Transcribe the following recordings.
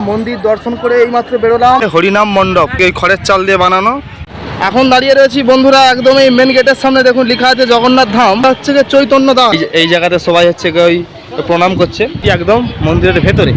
মন্দির দর্শন করে এইমাত্র বেরোলাম। হরিনাম মণ্ডপ এই খড়ের চাল দিয়ে বানানো? এখন দাঁড়িয়ে রয়েছি বন্ধুরা একদম এই মেন গেটের সামনে দেখুন লেখা আছে জগন্নাথ ধাম হচ্ছে চৈতন্য ধাম এই- জায়গাতে সবাই হচ্ছে ওই প্রণাম করছে। একদম মন্দিরের ভেতরে।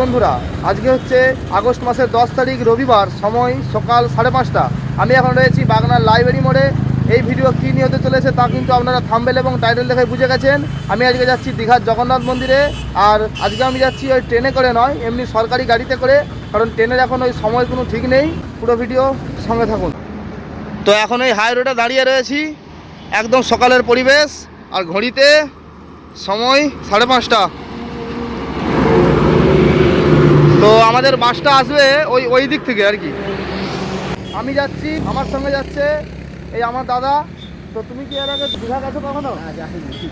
বন্ধুরা, আজকে হচ্ছে আগস্ট মাসের দশ তারিখ, রবিবার, সময় সকাল সাড়ে পাঁচটা। আমি এখন রয়েছি বাগনার লাইব্রেরি মোড়ে। এই ভিডিও কী নিয়ে হতে চলেছে তা কিন্তু আপনারা থাম্বেল এবং টাইটেল দেখে বুঝে গেছেন। আমি আজকে যাচ্ছি দীঘার জগন্নাথ মন্দিরে, আর আজকে আমি যাচ্ছি ওই ট্রেনে করে নয়, এমনি সরকারি গাড়িতে করে, কারণ ট্রেনের এখন ওই সময় কোনো ঠিক নেই। পুরো ভিডিও সঙ্গে থাকুন। তো এখন এই হাই রোডে দাঁড়িয়ে রয়েছি। একদম সকালের পরিবেশ, আর ঘড়িতে সময় সাড়ে পাঁচটা। তো আমাদের বাসটা আসবে ওই ওই দিক থেকে আর কি। আমি যাচ্ছি আমার সঙ্গে যাচ্ছে এই আমার দাদা। তো তুমি কি এর আগে দীঘা গেছো কখনো?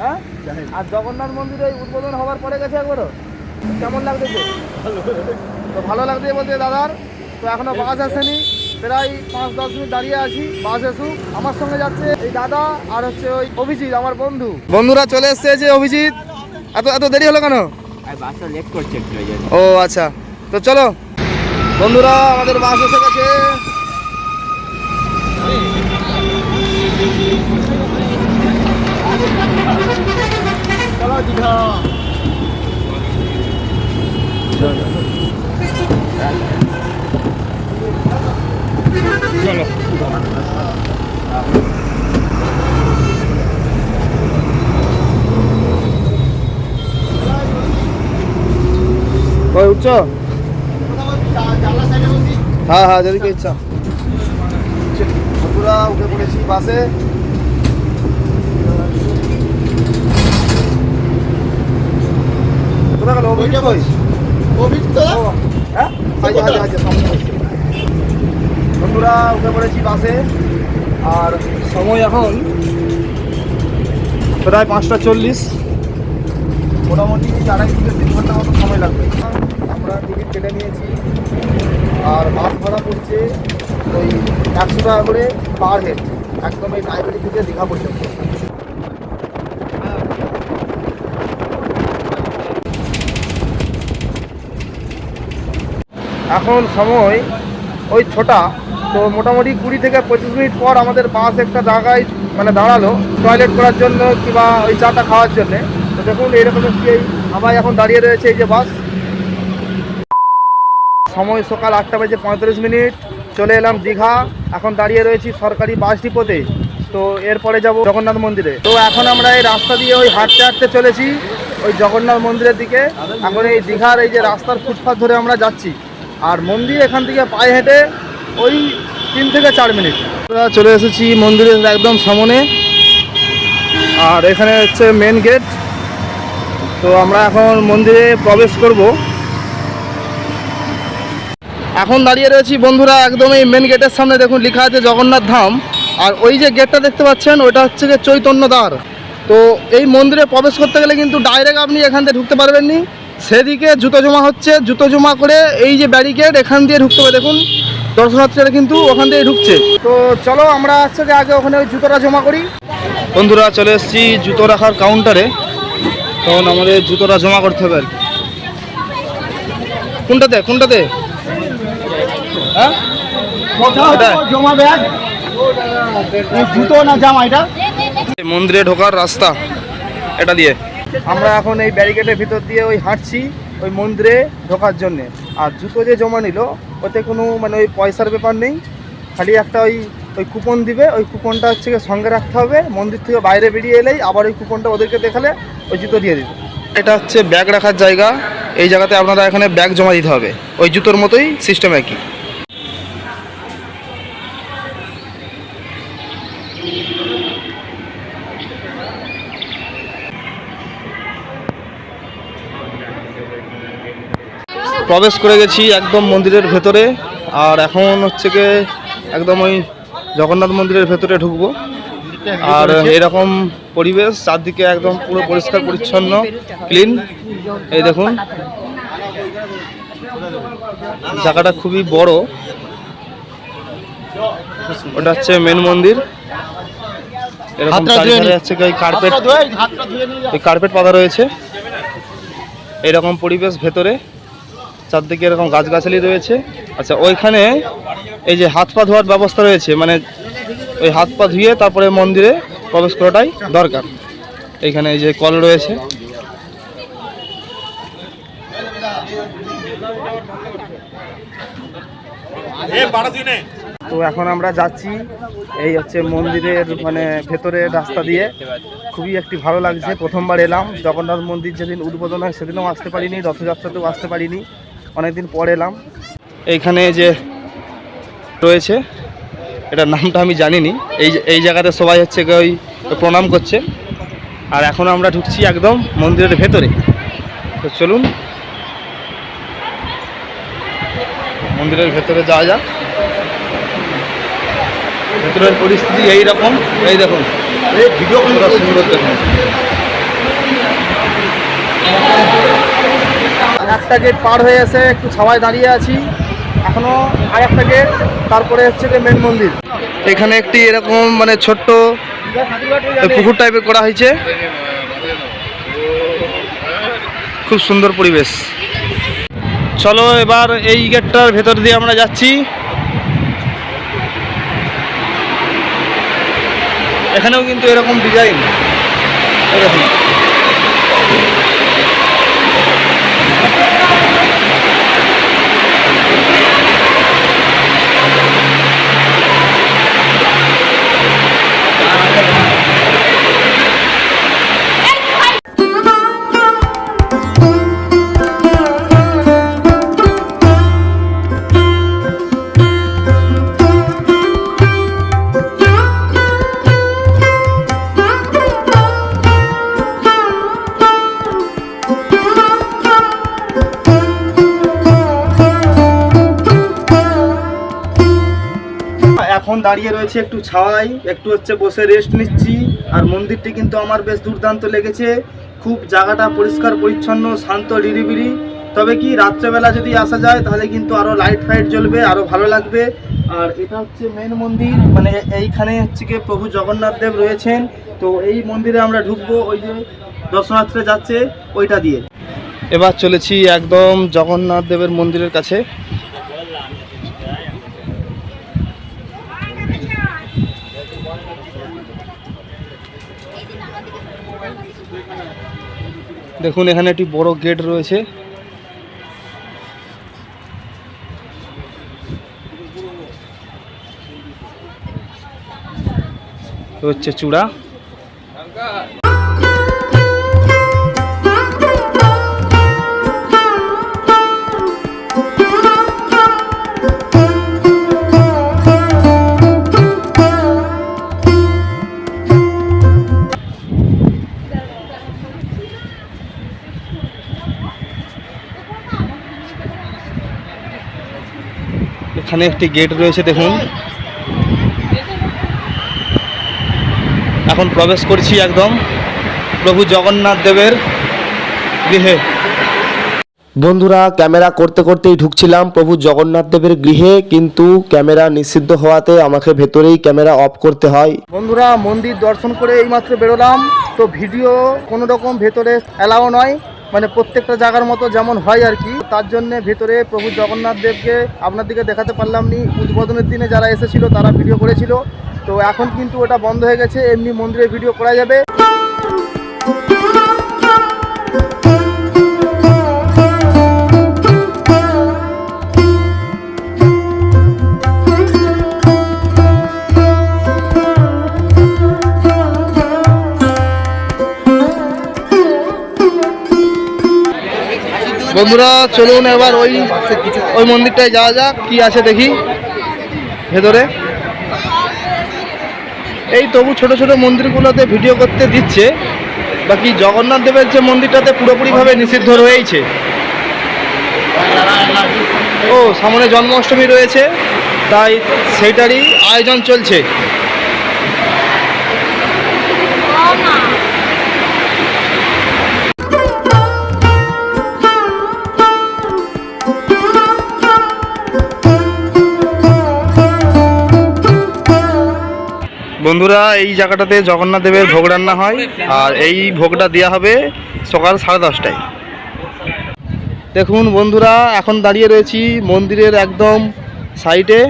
হ্যাঁ? আর জগন্নাথ মন্দিরে উদ্বোধন হওয়ার পরে গেছে একবারও? কেমন লাগতেছে তো ভালো লাগছে বলতে দাদার। তো এখনও বাস আসেনি। প্রায় পাঁচ দশ মিনিট দাঁড়িয়ে আছি বাস আসুক আমার সঙ্গে যাচ্ছে এই দাদা আর হচ্ছে ওই অভিজিৎ আমার বন্ধু। বন্ধুরা চলে এসছে যে অভিজিৎ। এত এত দেরি হলো কেন? ও আচ্ছা। তো চলো বন্ধুরা আমাদের বাস এসে গেছে। উঠছো? হ্যাঁ হ্যাঁ যদি কেউ ইচ্ছা। বন্ধুরা উঠে পড়েছি বাসে। কোথায় গেল? অভিজিৎ কই? হ্যাঁ আচ্ছা আচ্ছা আচ্ছা বন্ধুরা উঠে পড়েছি বাসে। আর সময় এখন প্রায় পাঁচটা চল্লিশ। মোটামুটি আড়াই থেকে তিন ঘণ্টা মতো সময় লাগবে। আমরা টিকিট কেটে নিয়েছি। আর বাস ভাড়া পড়ছে ওই একশো টাকা করে পার হেড একদম এই লাইব্রেরি থেকে দীঘা পর্যন্ত। এখন সময় ওই ছোটা, তো মোটামুটি কুড়ি থেকে পঁচিশ মিনিট পর আমাদের বাস একটা জায়গায় মানে দাঁড়াল টয়লেট করার জন্য কিংবা ওই চাটা খাওয়ার জন্যে। তো দেখুন এইরকম একটি সবাই এখন দাঁড়িয়ে রয়েছে এই যে বাস। সময় সকাল আটটা বাজে পঁয়তাল্লিশ মিনিট। চলে এলাম দীঘা। এখন দাঁড়িয়ে রয়েছি সরকারি বাস ডিপোতে। তো এরপরে যাব জগন্নাথ মন্দিরে। তো এখন আমরা এই রাস্তা দিয়ে ওই হাঁটতে হাঁটতে চলেছি ওই জগন্নাথ মন্দিরের দিকে। এখন এই দীঘার এই যে রাস্তার ফুটপাথ ধরে আমরা যাচ্ছি। আর মন্দির এখান থেকে পায়ে হেঁটে ওই তিন থেকে চার মিনিট। আমরা চলে এসেছি মন্দিরের একদম সামনে। আর এখানে হচ্ছে মেন গেট তো আমরা এখন মন্দিরে প্রবেশ করব। এখন দাঁড়িয়ে রয়েছি বন্ধুরা একদম এই মেন গেটের সামনে। দেখুন, লেখা আছে জগন্নাথ ধাম। আর ওই যে গেটটা দেখতে পাচ্ছেন, ওটা হচ্ছে গিয়ে চৈতন্য দ্বার। তো এই মন্দিরে প্রবেশ করতে গেলে কিন্তু ডাইরেক্ট আপনি এখান থেকে ঢুকতে পারবেন নি সেদিকে জুতো জমা হচ্ছে, জুতো জমা করে এই যে ব্যারিকেড এখান দিয়ে ঢুকতে হবে। দেখুন, দর্শনার্থীরা কিন্তু ওখান দিয়ে ঢুকছে। তো চলো, আমরা হচ্ছে যে আগে ওখানে ওই জুতোটা জমা করি। বন্ধুরা, চলে এসেছি জুতো রাখার কাউন্টারে তখন আমাদের জুতোটা জমা করতে হবে আর কোনটাতে? কোনটাতে? হ্যাঁ? জমা ব্যাগ? জুতো না জামা এটা? মন্দিরে ঢোকার রাস্তা। এটা দিয়ে। আমরা এখন এই ব্যারিকেডের ভিতর দিয়ে ওই হাঁটছি ওই মন্দিরে ঢোকার জন্য। আর জুতো যে জমা নিল ওতে কোনো মানে ওই পয়সার ব্যাপার নেই। খালি একটা ওই ওই কুপন দিবে ওই কুপনটা হচ্ছে গিয়ে সঙ্গে রাখতে হবে। মন্দির থেকে বাইরে বেরিয়ে এলেই আবার ওই কুপনটা ওদেরকে দেখালে ওই জুতো দিয়ে দিবে। এটা হচ্ছে ব্যাগ রাখার জায়গা। এই জায়গাতে আপনারা এখানে ব্যাগ জমা দিতে হবে। ওই জুতোর মতোই সিস্টেম একই। প্রবেশ করে গেছি একদম মন্দিরের ভেতরে আর এখন হচ্ছে গিয়ে একদম ওই জগন্নাথ মন্দিরের ভেতরে ঢুকবো। আর এরকম পরিবেশ চারদিকে একদম পুরো পরিষ্কার পরিচ্ছন্ন ক্লিন এই দেখুন জায়গাটা খুবই বড়। ওটা হচ্ছে মেন মন্দির। এরকম হচ্ছে কি কার্পেট। এই কার্পেট পাতা রয়েছে। এরকম পরিবেশ ভেতরে। চারদিকে এরকম গাছগাছালি রয়েছে। আচ্ছা ওইখানে এই যে হাত পা ধোয়ার ব্যবস্থা রয়েছে মানে ওই হাত পা ধুয়ে তারপরে মন্দিরে প্রবেশ করাটাই দরকার। এইখানে এই যে কল রয়েছে। তো এখন আমরা যাচ্ছি এই হচ্ছে মন্দিরের মানে ভেতরের রাস্তা দিয়ে। খুবই একটি ভালো লাগছে। প্রথমবার এলাম। জগন্নাথ মন্দির যেদিন উদ্বোধন হয় সেদিনও আসতে পারিনি রথযাত্রাতেও আসতে পারিনি। অনেকদিন পর এলাম। এইখানে যে রয়েছে এটার নামটা আমি জানিনি। এই যে- এই জায়গাতে সবাই হচ্ছে গিয়ে ওই প্রণাম করছে। আর এখন আমরা ঢুকছি একদম মন্দিরের ভেতরে। তো চলুন মন্দিরের ভেতরে যাওয়া যাক। ভেতরের পরিস্থিতি এই রকম। এই দেখুন এই ভিডিও সুন্দর দেখুন। একটা গেট পার হয়ে এসে একটু ছাওয়ায় দাঁড়িয়ে আছি। এখনও আর একটা গেট তারপরে হচ্ছে যে মেন মন্দির। এখানে একটি এরকম মানে ছোট্ট পুকুর টাইপের করা হয়েছে। খুব সুন্দর পরিবেশ। চলো এবার এই গেটটার ভেতর দিয়ে আমরা যাচ্ছি। এখানেও কিন্তু এরকম ডিজাইন এরকম। এখন দাঁড়িয়ে রয়েছে একটু ছাওয়াই, একটু হচ্ছে বসে রেস্ট নিচ্ছি। আর মন্দিরটি কিন্তু আমার বেশ দুর্দান্ত লেগেছে। খুব জায়গাটা পরিষ্কার, পরিচ্ছন্ন, শান্ত, নিরিবিলি। তবে কি, রাত্রেবেলা যদি আসা যায়, তাহলে কিন্তু আরও লাইট ফাইট জ্বলবে আরও ভালো লাগবে। আর এটা হচ্ছে মেন মন্দির মানে এইখানে হচ্ছে কি প্রভু জগন্নাথ দেব রয়েছেন। তো এই মন্দিরে আমরা ঢুকবো, ওই যে দর্শনার্থীরা যাচ্ছে, ওইটা দিয়ে। এবার চলেছি একদম জগন্নাথ দেবের মন্দিরের কাছে। দেখুন এখানে একটি বড় গেট রয়েছে। হচ্ছে চূড়া। এখানে একটি গেট রয়েছে দেখুন। এখন প্রবেশ করছি একদম প্রভু জগন্নাথ দেবের গৃহে। বন্ধুরা ক্যামেরা করতে করতেই ঢুকছিলাম প্রভু জগন্নাথ দেবের গৃহে কিন্তু ক্যামেরা নিষিদ্ধ হওয়াতে আমাকে ভেতরেই ক্যামেরা অফ করতে হয়। বন্ধুরা মন্দির দর্শন করে এইমাত্র বেরোলাম। তো ভিডিও কোনো রকম ভেতরে অ্যালাও নয়। মানে প্রত্যেকটা জায়গার মতো যেমন হয় আর কি, তার জন্য ভেতরে প্রভু জগন্নাথ দেবকে আপনার দিকে দেখাতে পারলাম নি উদ্বোধনের দিনে যারা এসেছিল তারা ভিডিও করেছিল। তো এখন কিন্তু ওটা বন্ধ হয়ে গেছে, এমনি মন্দিরে ভিডিও করা যাবে। বন্ধুরা, চলুন এবার ওই ওই মন্দিরটায় যাওয়া যাক, কি আছে দেখি ভেতরে। এই তবু ছোট ছোট মন্দিরগুলোতে ভিডিও করতে দিচ্ছে, বাকি জগন্নাথ দেবের যে মন্দিরটাতে পুরোপুরিভাবে নিষিদ্ধ রয়েছে ও, সামনে জন্মাষ্টমী রয়েছে, তাই সেইটারই আয়োজন চলছে। বন্ধুরা এই জায়গাটাতে জগন্নাথ দেবের ভোগ রান্না হয় আর এই ভোগটা দেওয়া হবে সকাল সাড়ে দশটায়। দেখুন বন্ধুরা এখন দাঁড়িয়ে রয়েছি মন্দিরের একদম সাইডে।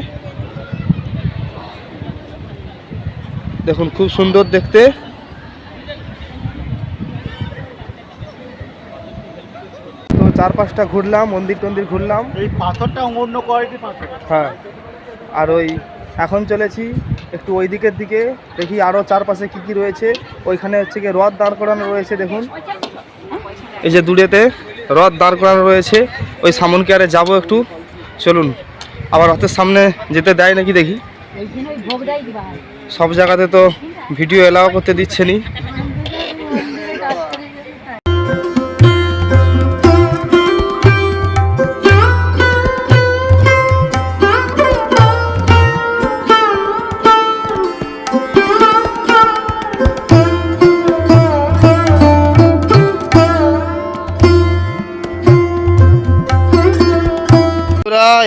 দেখুন খুব সুন্দর দেখতে। তো চারপাশটা ঘুরলাম মন্দির টন্দির ঘুরলাম। এই পাথরটা অন্য কোয়ালিটি পাথর। হ্যাঁ আর ওই এখন চলেছি একটু ওই দিকের দিকে দেখি আরও চারপাশে কি কি রয়েছে। ওইখানে হচ্ছে কি রথ দাঁড় করানো রয়েছে, দেখুন। এই যে দূরেতে রথ দাঁড় করানো রয়েছে, ওই সামনকে আরে যাব একটু। চলুন, আবার রথের সামনে যেতে দেয় নাকি দেখি। সব জায়গাতে তো ভিডিও এলাও করতে দিচ্ছে নি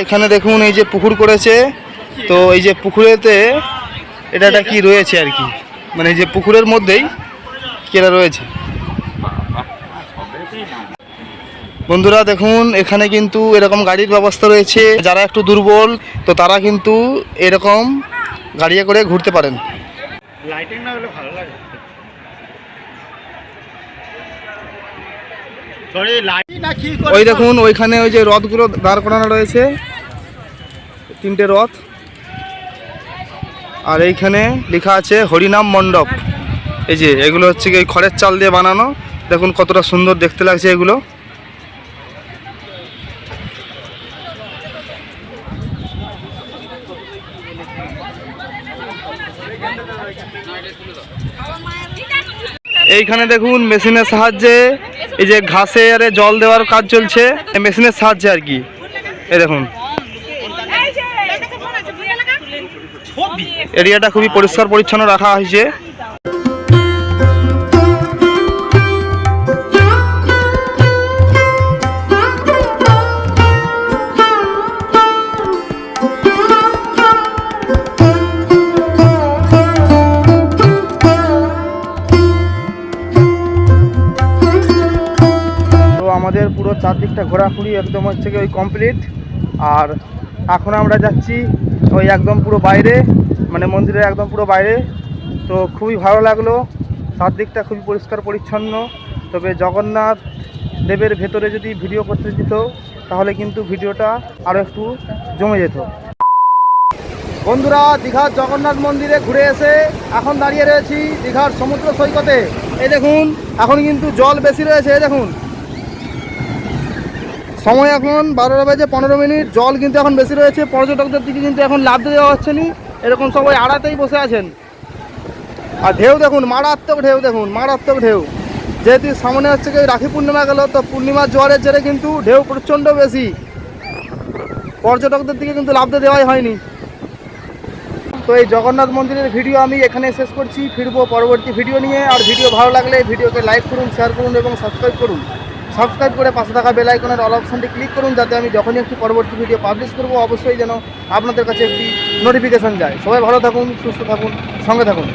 এখানে দেখুন এই যে পুকুর করেছে। তো এই যে পুকুরেতে এটা একটা কি রয়েছে আর কি? মানে যে পুকুরের মধ্যেই কেরা রয়েছে। বন্ধুরা দেখুন, এখানে কিন্তু এরকম গাড়ির ব্যবস্থা রয়েছে। যারা একটু দুর্বল, তো তারা কিন্তু এরকম গাড়িয়ে করে ঘুরতে পারেন। লাইটিং না হলে ভালো লাগে সরি লাইটিং না কি করে ওই দেখুন ওইখানে ওই যে রথগুলো দাঁড় করানো রয়েছে। তিনটে রথ। আর এইখানে লেখা আছে হরিনাম মণ্ডপ। এই যে এগুলো হচ্ছে কি ওই খড়ের চাল দিয়ে বানানো। দেখুন কতটা সুন্দর দেখতে লাগছে এগুলো। এইখানে দেখুন মেশিনের সাহায্যে এই যে ঘাসে আরে জল দেওয়ার কাজ চলছে মেশিনের সাহায্যে আর কি এই দেখুন এরিয়াটা খুবই পরিষ্কার পরিচ্ছন্ন রাখা হয়েছে পুরো চারদিকটা ঘোরাঘুরি একদম হচ্ছে ওই কমপ্লিট আর এখন আমরা যাচ্ছি ওই একদম পুরো বাইরে মানে মন্দিরের একদম পুরো বাইরে। তো খুবই ভালো লাগল, চারদিকটা খুবই পরিষ্কার পরিচ্ছন্ন। তবে জগন্নাথ দেবের ভেতরে যদি ভিডিও করতে দিত, তাহলে কিন্তু ভিডিওটা আরও একটু জমে যেত। বন্ধুরা, দীঘার জগন্নাথ মন্দিরে ঘুরে এসে এখন দাঁড়িয়ে রয়েছি দীঘার সমুদ্র সৈকতে। এই দেখুন, এখন কিন্তু জল বেশি রয়েছে, এই দেখুন। সময় এখন বারোটা বাজে পনেরো মিনিট। জল কিন্তু এখন বেশি রয়েছে। পর্যটকদের দিকে কিন্তু এখন লাভ দেওয়া হচ্ছে না এরকম সবাই আড়াতেই বসে আছেন। আর ঢেউ দেখুন, মারাত্মক ঢেউ দেখুন, মারাত্মক ঢেউ। যেহেতু সামনে হচ্ছে কি রাখি পূর্ণিমা গেল, তো পূর্ণিমার জোয়ারের জেরে কিন্তু ঢেউ প্রচণ্ড বেশি। পর্যটকদের দিকে কিন্তু লাভ দেওয়াই হয়নি। তো এই জগন্নাথ মন্দিরের ভিডিও আমি এখানে শেষ করছি। ফিরবো পরবর্তী ভিডিও নিয়ে। আর ভিডিও ভালো লাগলে ভিডিওকে লাইক করুন শেয়ার করুন এবং সাবস্ক্রাইব করুন। সাবস্ক্রাইব করে পাশে থাকা বেল আইকনের অল অপশনটি ক্লিক করুন যাতে আমি যখনই একটি পরবর্তী ভিডিও পাবলিশ করব, অবশ্যই যেন আপনাদের কাছে একটি নোটিফিকেশন যায়। সবাই ভালো থাকুন, সুস্থ থাকুন, সঙ্গে থাকুন।